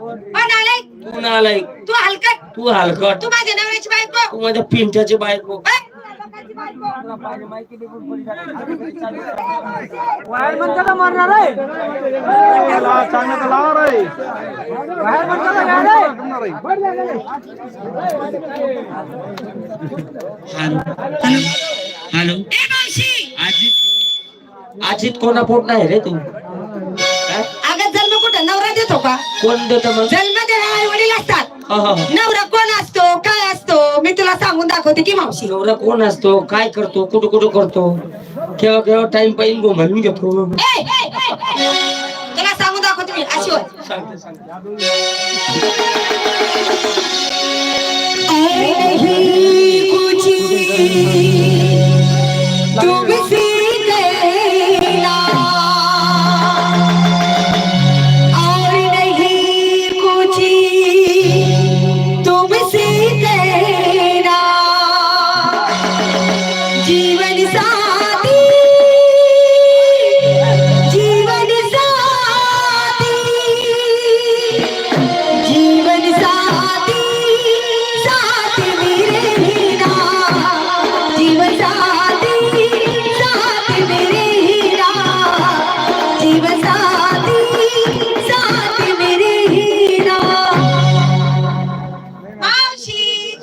पण आलाय? तू नालाय तू हलकट. तू हलकट. तू माझ्या नवऱ्याची बायको. तू माझ्या पिंट्याची बायको. होय? वायर म्हणताना मारणार आहे. वायर म्हणताना काय रे? हॅलो. ए मावशी. अजित. अजित कोणा पोट नाही रे तू. कोण देतो मग? जन्म देणारे आई वडील असतात. हा, हा, हा. नवरा कोण असतो काय असतो मी तुला सांगून दाखवते की मावशी. नवरा कोण असतो काय करतो कुठं कुठं करतो? केव्हा केव्हा टाइम पाहिजे गो म्हणून घेतो. ए, ए, ए, ए. तुला सांगून दाखवते मी अशी होय. सांगते सांगते. और नहीं कुछ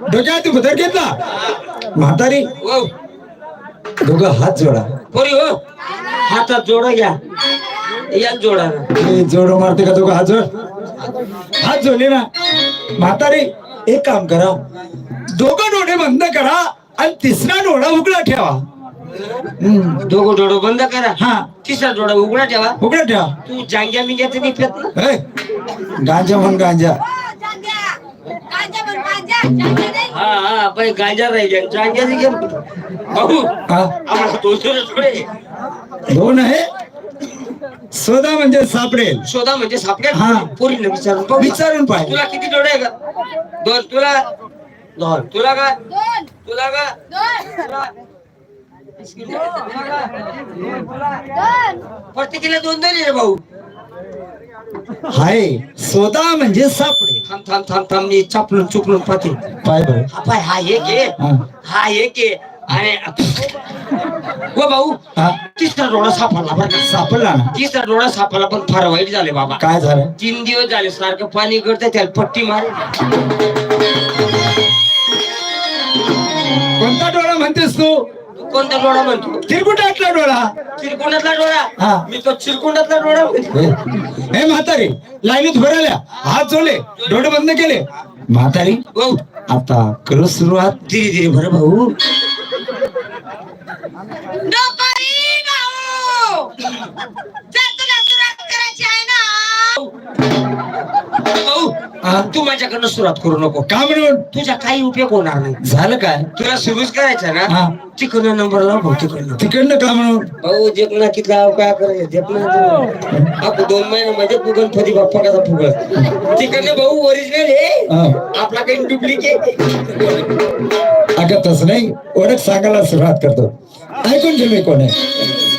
डोक्यावरती भुतर घेतला. म्हातारी ओ दोघं हात जोडा. पोरी हो. हातात जोडा घ्या. याच जोडा. हे जोड मारते का दोघं? हात जोड. हात जोडले ना. म्हातारी एक काम करा. दोघं डोळे बंद करा आणि तिसरा डोळा उघडा ठेवा. दोघं डोळं बंद करा. हा. तिसरा डोळा उघडा ठेवा. उघडा ठेवा. तू जांग्या मिंग्याचं नाही हे, गांजा म्हण गांजा. हा हा पण गांजा राहिले जांग्याची गेम भाऊ हा. आम्हाला दोन थोडे दोन आहे? सोदा म्हणजे सापडेल. शोधा म्हणजे सापड्या हा. पोरीला विचारून पाहू. विचारून पाहिजे. तुला किती डोळे आहे का? दोन. तुला? दोन. तुला का? तुला का? तुला? तुला का? प्रत्येकीला दोन दोन आहे रे भाऊ. हाय सोदा म्हणजे सापडेल. थांब थांब थांब थांब मी चापलून चुकलून पाहते. पाय बरं. पाय हा एक आहे हा. हा एक आहे आणि हो भाऊ हा. तिसरा डोळा सापडला बरं का. सापडला ना? तिसरा डोळा सापडला पण फार वाईट झाले बाबा. काय झालं? तीन दिवस झाले सारखं पाणी गळतं त्याला पट्टी मार. कोणता डोळा म्हणतेस तू? कोणता डोळा म्हणतो? तिरकुटातला डोळा. चिरकुंडातला डोळा? हा. मी तो चिरकुंडातला डोळा म्हणतो. हे म्हातारी लाईनीत उभे राहिल्या. हात जोडले डोळे बंद केले. म्हातारी भाऊ. आता करू सुरुवात. धीरे धीरे भर भाऊ. डोकरी भाऊ. तू माझ्याकडनं सुरुवात करू नको. का म्हणून? तुझा काही उपयोग होणार नाही. झालं काय? तुला सुरूच करायचं हा. ना तिकडनं नंबर लाव भाऊ तिकडनं. तिकडनं का म्हणून? भाऊ जेपना कितला काय करायचं जेपना आपण दोन महिन्यामध्ये फुगल फदी बाप्पा कसा फुगल तिकडनं भाऊ ओरिजिनल आहे. हा. आपला काही डुप्लिकेट अगं तसं नाही. ओळख सांगायला सुरुवात करतो. ऐकून घे मी कोण आहे.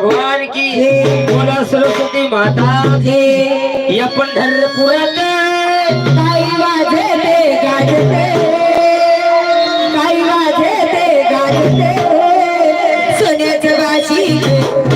भगवान की। बोला सरस्वती माता की। या पंढरपुराला काही वाजे ते गाजते काही वाजे ते गाजते. सोन्याचं वाशी